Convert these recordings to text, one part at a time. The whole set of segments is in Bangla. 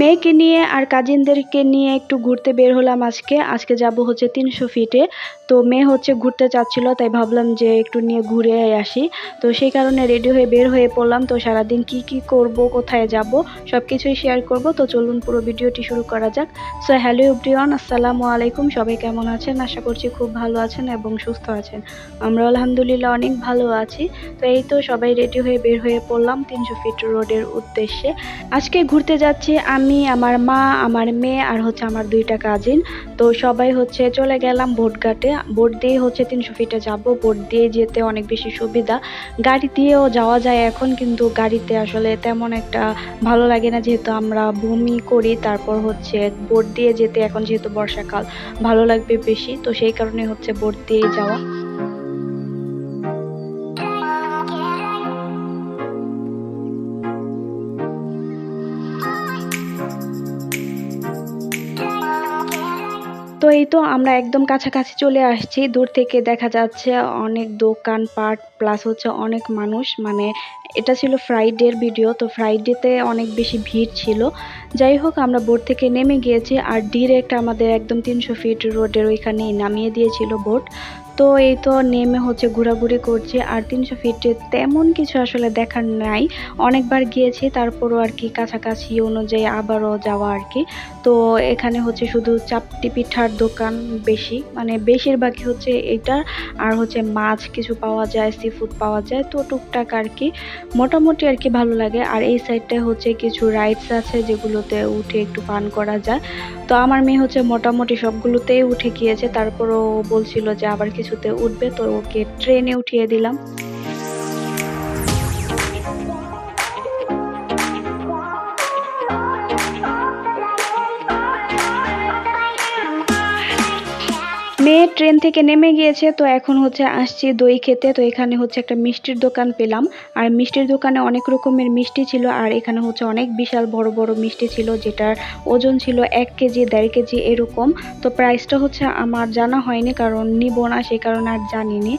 মেয়েকে নিয়ে আর কাজিনদেরকে নিয়ে একটু ঘুরতে বের হলাম আজকে। আজকে যাব হচ্ছে তিনশো ফিটে। তো মেয়ে হচ্ছে ঘুরতে চাচ্ছিল, তাই ভাবলাম যে একটু নিয়ে ঘুরে আসি। তো সেই কারণে রেডি হয়ে বের হয়ে পড়লাম। তো সারাদিন কি কি করব, কোথায় যাব সব কিছুই শেয়ার করব। তো চলুন পুরো ভিডিওটি শুরু করা যাক। সো হ্যালো এভরিওয়ান, আসসালামু আলাইকুম। সবাই কেমন আছেন? আশা করছি খুব ভালো আছেন এবং সুস্থ আছেন। আমরা আলহামদুলিল্লাহ অনেক ভালো আছি। তো এই তো সবাই রেডি হয়ে বের হয়ে পড়লাম তিনশো ফিট রোডের উদ্দেশ্যে। আজকে ঘুরতে যাচ্ছি আমি আমার মা, আমার মেয়ে আর হচ্ছে আমার দুইটা কাজিন তো সবাই হচ্ছে চলে গেলাম বোটঘাটে বোট দিয়ে হচ্ছে তিনশো ফিটে যাব। বোট দিয়ে যেতে অনেক বেশি সুবিধা। গাড়ি দিয়েও যাওয়া যায় এখন, কিন্তু গাড়িতে আসলে তেমন একটা ভালো লাগে না। যেহেতু আমরা বমি করি, তারপর হচ্ছে বোট দিয়ে যেতে এখন যেহেতু বর্ষাকাল, ভালো লাগবে বেশি। তো সেই কারণে হচ্ছে বোট দিয়ে যাওয়া। তো এই তো আমরা একদম কাছাকাছি চলে আসছি। দূর থেকে দেখা যাচ্ছে অনেক দোকান পাট প্লাস হচ্ছে অনেক মানুষ। মানে এটা ছিল ফ্রাইডের ভিডিও তো ফ্রাইডেতে অনেক বেশি ভিড় ছিল। যাই হোক, আমরা বোট থেকে নেমে গিয়েছি আর ডিরেক্ট আমাদের একদম তিনশো ফিট রোডের ওইখানেই নামিয়ে দিয়েছিল বোট তো এই তো নেমে হচ্ছে ঘোরাঘুরি করছে, আর তিনশো ফিটে তেমন কিছু আসলে দেখার নাই। অনেকবার গিয়েছি, তারপরও আর কি কাছাকাছি অনুযায়ী আবারও যাওয়া আর কি। তো এখানে হচ্ছে শুধু চাপটি পিঠার দোকান বেশি মানে বেশিরভাগই হচ্ছে এটা, আর হচ্ছে মাছ কিছু পাওয়া যায় সি ফুড পাওয়া যায়, তো টুকটাক আর কি মোটামুটি আর কি ভালো লাগে। আর এই সাইডটায় হচ্ছে কিছু রাইডস আছে যেগুলোতে উঠে একটু পান করা যায়। তো আমার মেয়ে হচ্ছে মোটামুটি সবগুলোতেই উঠে গিয়েছে, তারপরও বলছিল যে আবার কিছুতে উঠবে, তো ওকে ট্রেনে উঠিয়ে দিলাম। মেয়ে ট্রেন থেকে নেমে গিয়েছে, তো এখন হচ্ছে আসছি দই খেতে। তো এখানে হচ্ছে একটা মিষ্টির দোকান পেলাম। আর মিষ্টির দোকানে অনেক রকমের মিষ্টি ছিল, আর এখানে হচ্ছে অনেক বিশাল বড় বড় মিষ্টি ছিল, যেটার ওজন ছিল এক কেজি, দেড় কেজি এরকম। তো প্রাইসটা হচ্ছে আমার জানা হয়নি, কারণ নিব না সেই কারণে আর জানিনি।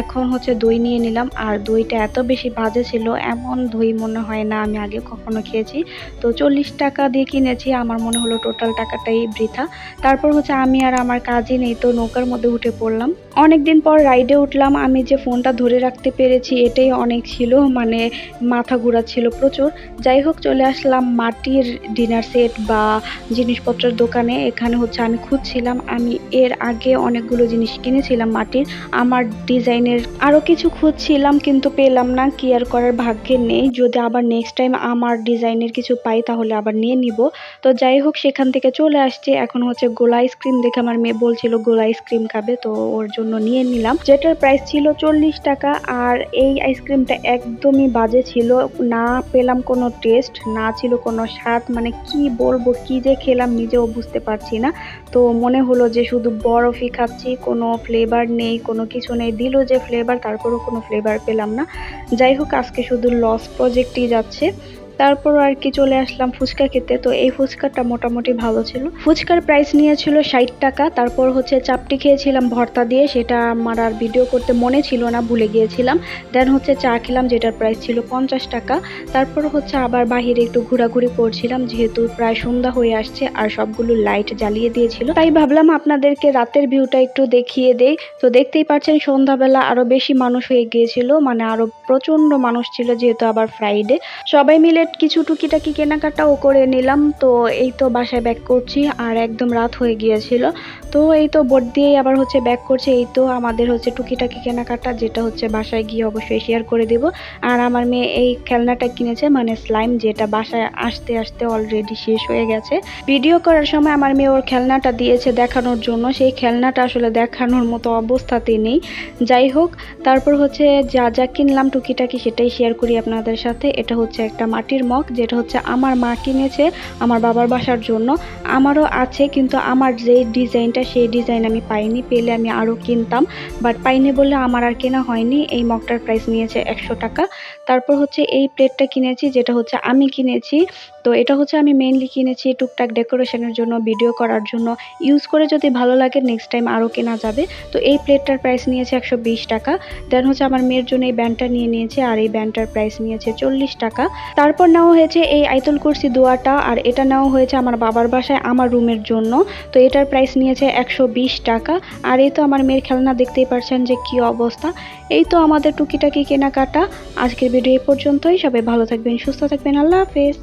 এখন হচ্ছে দই নিয়ে নিলাম, আর দইটা এত বেশি বাজে ছিল, এমন দই মনে হয় না আমি আগে কখনো খেয়েছি। তো চল্লিশ টাকা দিয়ে কিনেছি, আমার মনে হলো টোটাল টাকাটাই বৃথা। তারপর হচ্ছে আমি আর আমার কাজিন এই তো নৌকার মধ্যে উঠে পড়লাম। অনেকদিন পর রাইডে উঠলাম। আমি যে ফোনটা ধরে রাখতে পেরেছি, এটাই অনেক ছিল মানে মাথা ঘোরাচ্ছিল প্রচুর। যাই হোক, চলে আসলাম মাটির ডিনার সেট বা জিনিসপত্রের দোকানে। এখানে হচ্ছে আমি খুঁজছিলাম। আমি এর আগে অনেকগুলো জিনিস কিনেছিলাম মাটির। আমার ডিজাইনের আরও কিছু খুঁজছিলাম, কিন্তু পেলাম না। কি আর করার ভাগ্যে নেই। যদি আবার নেক্সট টাইম আমার ডিজাইনের কিছু পাই, তাহলে আবার নিয়ে নিব। তো যাই হোক, সেখান থেকে চলে আসছে। এখন হচ্ছে গোলা আইসক্রিম দেখে আমার মেয়ে বলছিল, গোলা আইসক্রিম খাবে, তো ওর জন্য নিয়ে নিলাম। যেটার প্রাইস ছিল চল্লিশ টাকা, আর এই আইসক্রিমটা একদমই বাজে ছিল। না পেলাম কোনো টেস্ট না ছিল কোনো স্বাদ মানে কি বলব, কি যে খেলাম নিজেও বুঝতে পারছি না। তো মনে হলো যে শুধু বরফই খাচ্ছি, কোনো ফ্লেভার নেই, কোনো কিছু নেই। দিল যে ফ্লেভার তারপরও কোনো ফ্লেভার পেলাম না। যাই হোক, আজকে শুধু লস প্রজেক্টই যাচ্ছে। তারপর আর কি চলে আসলাম ফুচকা খেতে। তো এই ফুচকাটা মোটামুটি ভালো ছিল। ফুচকার প্রাইস নিয়েছিল ষাট টাকা, তারপর হচ্ছে চাপটি খেয়েছিলাম ভর্তা দিয়ে, সেটা আমার আর ভিডিও করতে মনে ছিল না, ভুলে গিয়েছিলাম। দেন হচ্ছে চা খেলাম, যেটার প্রাইস ছিল পঞ্চাশ টাকা। তারপর হচ্ছে আবার বাহিরে একটু ঘোরাঘুরি করছিলাম, যেহেতু প্রায় সন্ধ্যা হয়ে আসছে আর সবগুলো লাইট জ্বালিয়ে দিয়েছিল। তাই ভাবলাম আপনাদেরকে রাতের ভিউটা একটু দেখিয়ে দেই। তো দেখতেই পাচ্ছেন সন্ধ্যাবেলা আরও বেশি মানুষ হয়ে গিয়েছিল মানে আরও প্রচণ্ড মানুষ ছিল, যেহেতু আবার ফ্রাইডে সবাই মিলে কিছু টুকিটাকি কেনাকাটাও করে নিলাম। তো এই তো বাসায় ব্যাক করছি, আর একদম রাত হয়ে গিয়েছিল। তো এই তো বোর্ড দিয়েই আবার হচ্ছে ব্যাক করছে। এই তো আমাদের হচ্ছে টুকিটাকি কেনাকাটা, যেটা হচ্ছে বাসায় গিয়ে অবশ্যই শেয়ার করে দেব। আর আমার মেয়ে এই খেলনাটা কিনেছে মানে স্লাইম যেটা বাসায় আসতে আসতে অলরেডি শেষ হয়ে গেছে। ভিডিও করার সময় আমার মেয়ে ওর খেলনাটা দিয়েছে দেখানোর জন্য। সেই খেলনাটা আসলে দেখানোর মতো অবস্থাতে নেই। যাই হোক, তারপর হচ্ছে যা যা কিনলাম টুকিটাকি সেটাই শেয়ার করি আপনাদের সাথে। এটা হচ্ছে একটা মাটির মগ যেটা হচ্ছে আমার মা কিনেছে আমার বাবার বাসার জন্য। আমারও আছে কিন্তু আমার যে ডিজাইনটা সেই ডিজাইন আমি পাইনি, পেলে আমি আরও কিনতাম। বাট পাইনি বলে আমার আর কেনা হয়নি, এই মগটার প্রাইস নিয়েছে একশো টাকা। তারপর হচ্ছে এই প্লেটটা কিনেছি যেটা হচ্ছে আমি কিনেছি। তো এটা হচ্ছে আমি মেইনলি কিনেছি টুকটাক ডেকোরেশনের জন্য ভিডিও করার জন্য। ইউজ করে যদি ভালো লাগে নেক্সট টাইম আরও কেনা যাবে। তো এই প্লেটটার প্রাইস নিয়েছে একশো বিশ টাকা। দেন হচ্ছে আমার মেয়ের জন্য এই ব্যান্ডটা নিয়ে নিয়েছে আর এই ব্যান্ডটার প্রাইস নিয়েছে চল্লিশ টাকা। তারপর তারপর নেওয়া হয়েছে এই আইতুল কুরসি দোয়াটা, আর এটা নেওয়া হয়েছে আমার বাবার বাসায় আমার রুমের জন্য। তো এটার প্রাইস নিয়েছে একশো বিশ টাকা। আর এই তো আমার মেয়ের খেলনা দেখতেই পারছেন যে কি অবস্থা। এই তো আমাদের টুকিটাকি কেনাকাটা। আজকের ভিডিও এই পর্যন্তই। সবাই ভালো থাকবেন, সুস্থ থাকবেন। আল্লাহ হাফেজ।